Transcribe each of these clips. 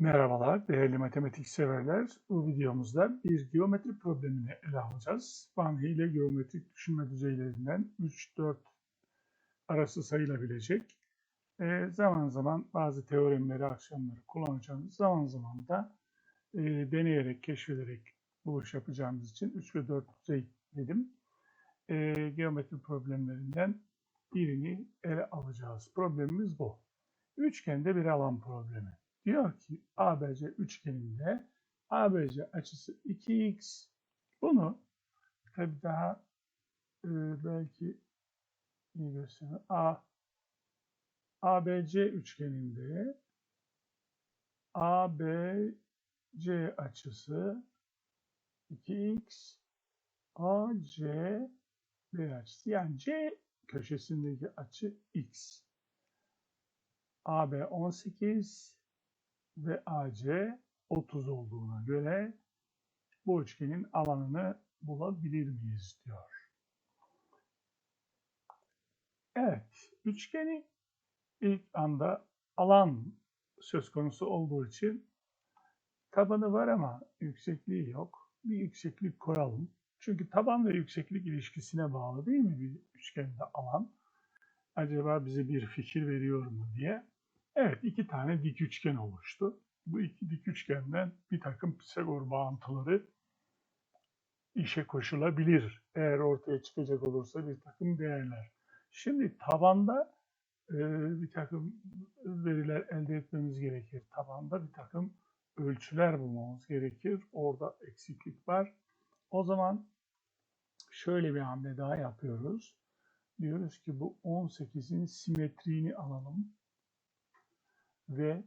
Merhabalar değerli matematik severler. Bu videomuzda bir geometri problemini ele alacağız. Van ile geometrik düşünme düzeylerinden 3-4 arası sayılabilecek. Ee, zaman zaman bazı teoremleri, akşamları kullanacağımız zaman zaman da e, deneyerek, keşfederek bu iş yapacağımız için 3 ve 4 düzey dedim. Ee, geometri problemlerinden birini ele alacağız. Problemimiz bu. Üçgende bir alan problemi. Diyor ki ABC üçgeninde ABC açısı 2x. Bunu tabi daha e, belki iyi göstereyim. A ABC üçgeninde ABC açısı 2x AC B açısı yani C köşesindeki açı x. AB 18 ve AC 30 olduğuna göre bu üçgenin alanını bulabilir miyiz diyor. Evet, üçgeni ilk anda alan söz konusu olduğu için tabanı var ama yüksekliği yok. Bir yükseklik koyalım. Çünkü taban ve yükseklik ilişkisine bağlı değil mi bir üçgende alan? Acaba bize bir fikir veriyor mu diye. Evet, iki tane dik üçgen oluştu. Bu iki dik üçgenden bir takım Pisagor bağıntıları işe koşulabilir. Eğer ortaya çıkacak olursa bir takım değerler. Şimdi tabanda e, bir takım veriler elde etmemiz gerekir. Tabanda bir takım ölçüler bulmamız gerekir. Orada eksiklik var. O zaman şöyle bir hamle daha yapıyoruz. Diyoruz ki bu 18'in simetriğini alalım ve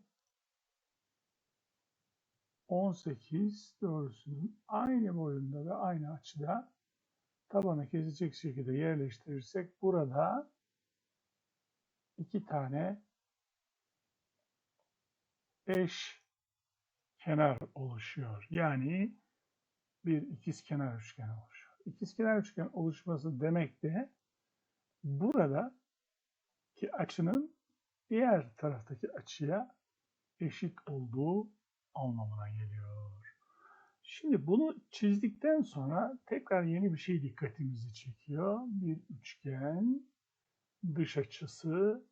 18 doğrusunun aynı boyunda ve aynı açıda tabanı kesecek şekilde yerleştirirsek burada iki tane eş kenar oluşuyor. Yani bir ikizkenar üçgen oluşuyor. İkizkenar üçgen oluşması demek de burada ki açının diğer taraftaki açıya eşit olduğu anlamına geliyor. Şimdi bunu çizdikten sonra tekrar yeni bir şey dikkatimizi çekiyor. Bir üçgen, dış açısı,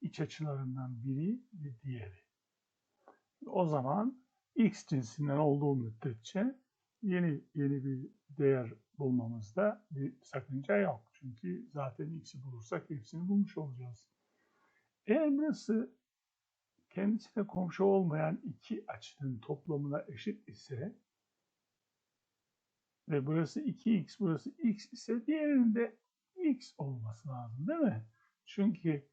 iç açılarından biri ve diğeri. O zaman x cinsinden olduğu müddetçe yeni yeni bir değer bulmamızda bir sakınca yok. Çünkü zaten x'i bulursak hepsini bulmuş olacağız. Eğer burası kendisine komşu olmayan iki açının toplamına eşit ise ve burası 2x, burası x ise diğerinde x olması lazım değil mi? Çünkü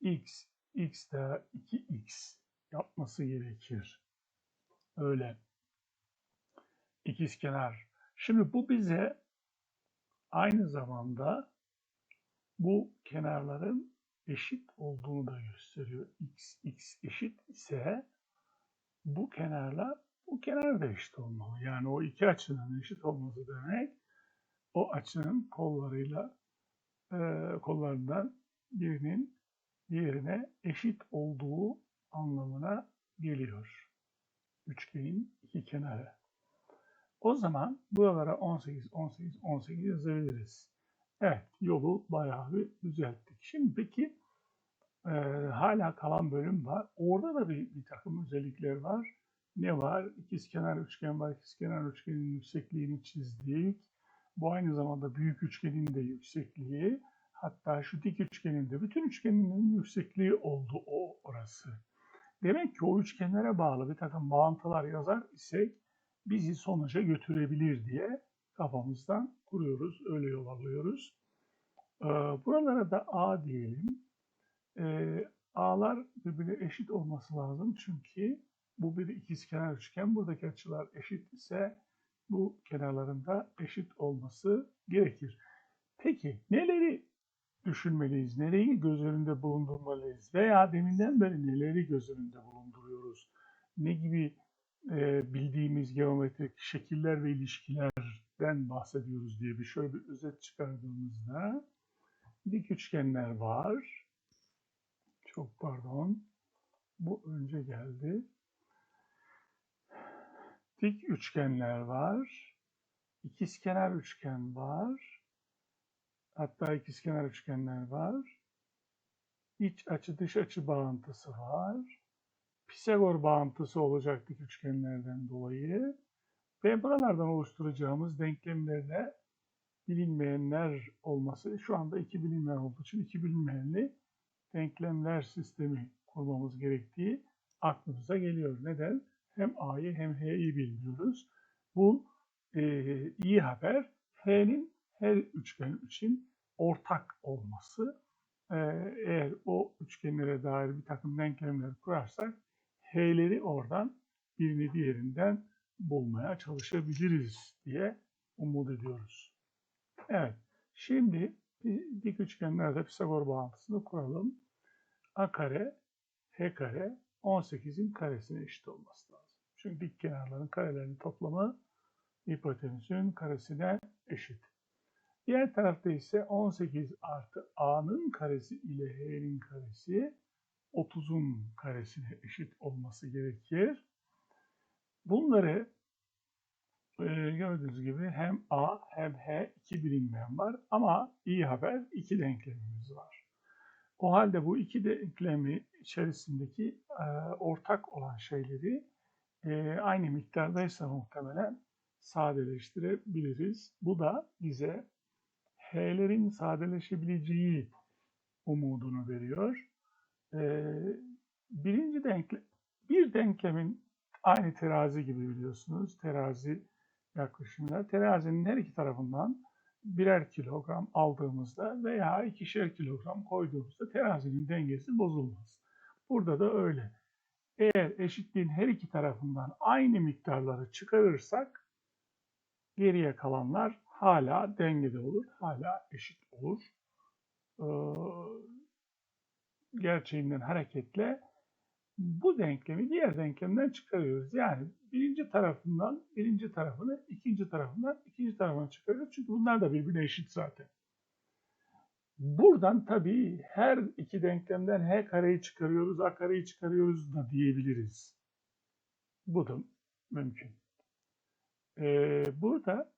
x, x daha 2x yapması gerekir. Öyle. İkizkenar. Şimdi bu bize aynı zamanda bu kenarların eşit olduğunu da gösteriyor. x, x eşit ise bu kenarla bu kenar da eşit olmalı. Yani o iki açının eşit olması demek o açının kollarıyla e, kollarından birinin diğerine eşit olduğu anlamına geliyor. Üçgenin iki kenarı. O zaman buralara 18, 18, 18 yazabiliriz. Evet, yolu bayağı bir düzelttik. Şimdi peki e, hala kalan bölüm var. Orada da bir, bir takım özellikler var. Ne var? İkizkenar üçgen var. İkizkenar üçgenin yüksekliğini çizdik. Bu aynı zamanda büyük üçgenin de yüksekliği. Hatta şu dik üçgenin de bütün üçgeninin yüksekliği oldu o orası. Demek ki o üçgenlere bağlı bir takım bağıntılar yazar isek bizi sonuca götürebilir diye kafamızdan kuruyoruz, öyle yol alıyoruz. Ee, buralara da A diyelim. Ee, A'lar birbirine eşit olması lazım çünkü bu bir ikizkenar üçgen. Buradaki açılar eşit ise bu kenarlarında eşit olması gerekir. Peki neleri düşünmeliyiz? Nereyi göz önünde bulundurmalıyız? Veya deminden beri neleri göz önünde bulunduruyoruz? Ne gibi e, bildiğimiz geometrik şekiller ve ilişkilerden bahsediyoruz diye bir şöyle bir özet çıkardığımızda dik üçgenler var. Çok pardon. Bu önce geldi. dik üçgenler var. İkizkenar üçgen var. Hatta ikizkenar üçgenler var. İç açı dış açı bağıntısı var. Pisagor bağıntısı olacak dik üçgenlerden dolayı. Ve buralardan oluşturacağımız denklemlerle bilinmeyenler olması, şu anda iki bilinmeyen olduğu için iki bilinmeyenli denklemler sistemi kurmamız gerektiği aklımıza geliyor. Neden? Hem A'yı hem H'yi bilmiyoruz. Bu e, iyi haber. H'nin her üçgen için ortak olması. E, eğer o üçgenlere dair bir takım denklemler kurarsak H'leri oradan birini diğerinden bulmaya çalışabiliriz diye umut ediyoruz. Evet. Şimdi dik üçgenlerde Pisagor bağıntısını kuralım. A kare, H kare 18'in karesine eşit olması lazım. Çünkü dik kenarların karelerinin toplamı hipotenüsün karesine eşit. Diğer tarafta ise 18 artı A'nın karesi ile H'nin karesi 30'un karesine eşit olması gerekir. Bunları e, gördüğünüz gibi hem A hem H iki bilinmeyen var ama iyi haber iki denklemimiz var. O halde bu iki denklemi içerisindeki e, ortak olan şeyleri e, aynı miktardaysa muhtemelen sadeleştirebiliriz. Bu da bize H'lerin sadeleşebileceği umudunu veriyor. E, birinci denklem, bir denklemin aynı terazi gibi biliyorsunuz. Terazi yaklaşımıyla terazinin her iki tarafından birer kilogram aldığımızda veya ikişer kilogram koyduğumuzda terazinin dengesi bozulmaz. Burada da öyle. Eğer eşitliğin her iki tarafından aynı miktarları çıkarırsak geriye kalanlar hala dengede olur, hala eşit olur. Ee, gerçeğinden hareketle bu denklemi diğer denklemden çıkarıyoruz. Yani birinci tarafından birinci tarafını, ikinci tarafından ikinci tarafına çıkarıyoruz. Çünkü bunlar da birbirine eşit zaten. Buradan tabii her iki denklemden H kareyi çıkarıyoruz, A kareyi çıkarıyoruz da diyebiliriz. Bu da mümkün. Ee, burada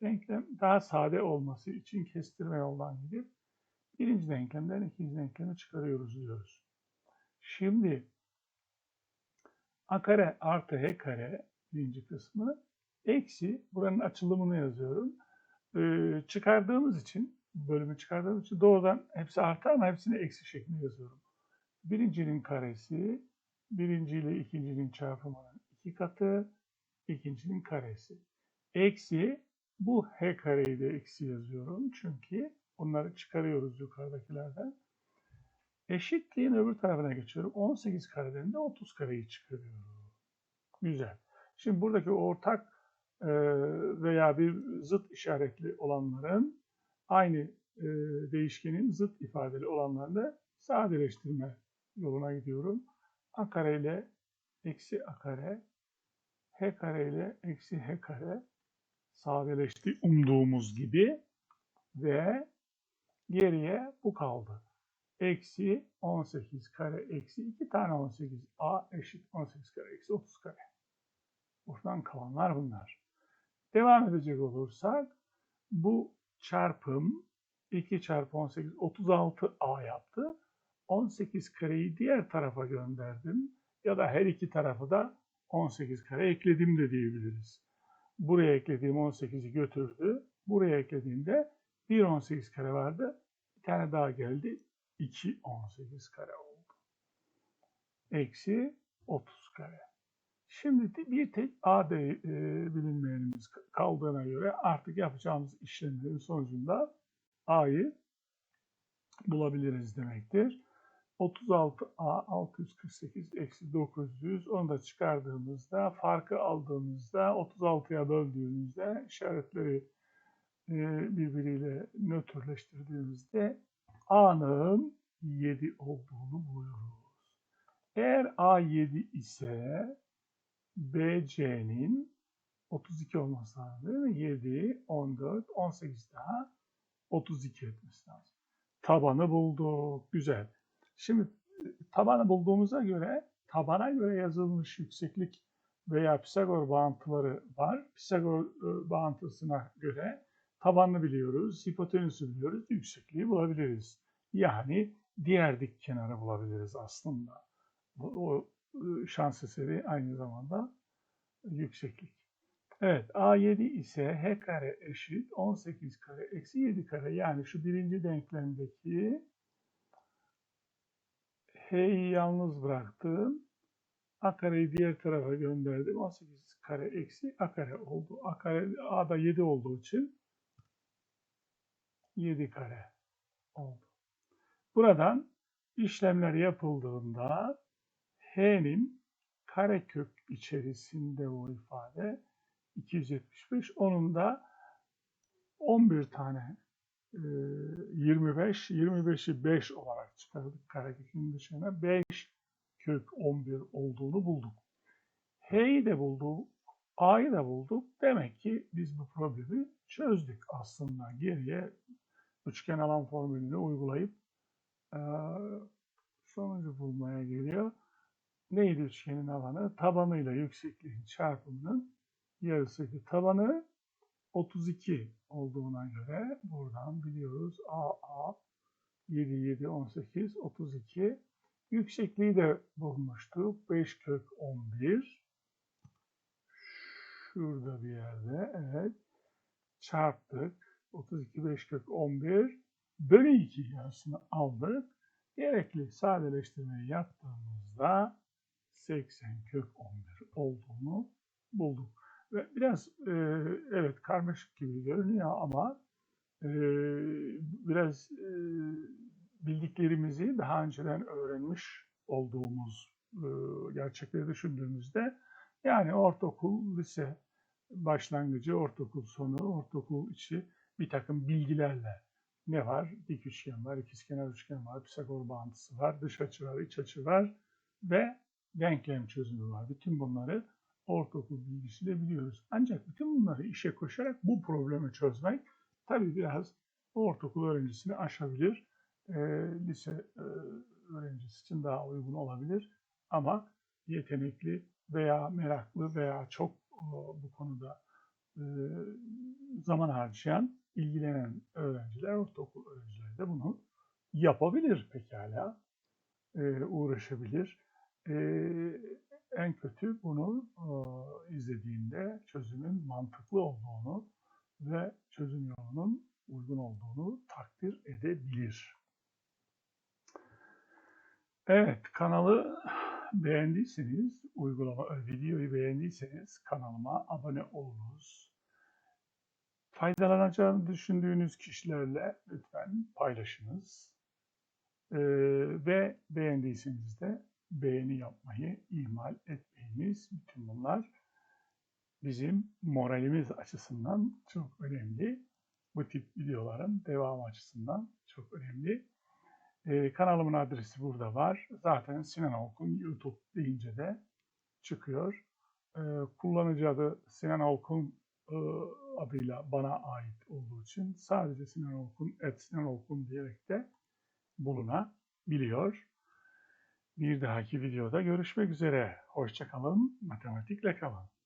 denklem daha sade olması için kestirme yoldan gidip birinci denklemden ikinci denklemi çıkarıyoruz diyoruz. Şimdi a kare artı h kare birinci kısmı eksi buranın açılımını yazıyorum. Ee, çıkardığımız için bölümü çıkardığımız için doğrudan hepsi artı ama hepsini eksi şeklinde yazıyorum. Birincinin karesi birinci ile ikincinin çarpımının iki katı ikincinin karesi. Eksi bu h kareyi de eksi yazıyorum. Çünkü onları çıkarıyoruz yukarıdakilerden. Eşitliğin öbür tarafına geçiyorum. 18 kareden de 30 kareyi çıkarıyorum. Güzel. Şimdi buradaki ortak e, veya bir zıt işaretli olanların aynı e, değişkenin zıt ifadeli olanlarını sadeleştirme yoluna gidiyorum. A kare ile eksi A kare, H kare ile eksi H kare sadeleşti umduğumuz gibi ve geriye bu kaldı eksi 18 kare eksi 2 tane 18 a eşit 18 kare eksi 30 kare. Buradan kalanlar bunlar. Devam edecek olursak bu çarpım 2 çarpı 18 36 a yaptı. 18 kareyi diğer tarafa gönderdim ya da her iki tarafı da 18 kare ekledim de diyebiliriz. Buraya eklediğim 18'i götürdü. Buraya eklediğimde bir 18 kare vardı. Bir tane daha geldi. 2 18 kare oldu. Eksi 30 kare. Şimdi bir tek A de, e, bilinmeyenimiz kaldığına göre artık yapacağımız işlemlerin sonucunda A'yı bulabiliriz demektir. 36A 648 eksi 900 onu da çıkardığımızda farkı aldığımızda 36'ya böldüğümüzde işaretleri e, birbiriyle nötrleştirdiğimizde A'nın 7 olduğunu buluyoruz. Eğer A 7 ise BC'nin 32 olması lazım değil mi? 7, 14, 18 daha 32 etmesi lazım. Tabanı bulduk. Güzel. Şimdi tabanı bulduğumuza göre tabana göre yazılmış yükseklik veya Pisagor bağıntıları var. Pisagor e, bağıntısına göre tabanını biliyoruz, hipotenüsü biliyoruz, yüksekliği bulabiliriz. Yani diğer dik kenarı bulabiliriz aslında. O e, şans eseri aynı zamanda yükseklik. Evet A7 ise H kare eşit 18 kare eksi 7 kare yani şu birinci denklemdeki H'yi yalnız bıraktım. A kareyi diğer tarafa gönderdim. 18 kare eksi A kare oldu. A kare A'da 7 olduğu için 7 kare oldu. Buradan işlemler yapıldığında H'nin karekök içerisinde bu ifade 275. Onun da 11 tane e, 25, 25'i 5 olarak çıkardık karekökün dışına. 5 kök 11 olduğunu bulduk. H'yi de bulduk, A'yı da bulduk. Demek ki biz bu problemi çözdük aslında. Geriye üçgen alan formülünü uygulayıp e, sonucu bulmaya geliyor. Neydi üçgenin alanı? Tabanıyla yüksekliğin çarpımının yarısıydı. Tabanı 32 olduğuna göre buradan biliyoruz AA 7, 7, 18, 32. Yüksekliği de bulmuştuk. 5 kök 11. Şurada bir yerde. Evet. Çarptık. 32, 5 kök 11. Bölü 2 yarısını aldık. Gerekli sadeleştirmeyi yaptığımızda 80 kök 11 olduğunu bulduk. Ve biraz e, evet karmaşık gibi görünüyor ama e, biraz e, bildiklerimizi daha önceden öğrenmiş olduğumuz e, gerçekleri düşündüğümüzde yani ortaokul, lise başlangıcı, ortaokul sonu, ortaokul içi bir takım bilgilerle ne var? Dik üçgen var, ikizkenar üçgen var, Pisagor bağıntısı var, dış açı var, iç açı var ve denklem çözümü var. Bütün bunları ortaokul bilgisiyle biliyoruz. Ancak bütün bunları işe koşarak bu problemi çözmek tabii biraz ortaokul öğrencisini aşabilir. E, lise e, öğrencisi için daha uygun olabilir. Ama yetenekli veya meraklı veya çok e, bu konuda zaman harcayan, ilgilenen öğrenciler, ortaokul öğrencileri de bunu yapabilir pekala. E, uğraşabilir. E, en kötü bunu e, izlediğinde çözümün mantıklı olduğunu ve çözüm yolunun uygun olduğunu takdir edebilir. Evet, kanalı beğendiyseniz, uygulama, e, videoyu beğendiyseniz kanalıma abone olunuz. Faydalanacağını düşündüğünüz kişilerle lütfen paylaşınız. Ee, ve beğendiyseniz de beğeni yapmayı ihmal etmeyiniz. Bütün bunlar bizim moralimiz açısından çok önemli. Bu tip videoların devamı açısından çok önemli. Ee, kanalımın adresi burada var. Zaten Sinan Olkun YouTube deyince de çıkıyor. Ee, kullanıcı adı Sinan Olkun e, adıyla bana ait olduğu için sadece Sinan Olkun, et Sinan Olkun diyerek de bulunabiliyor. Bir dahaki videoda görüşmek üzere. Hoşçakalın, matematikle kalın.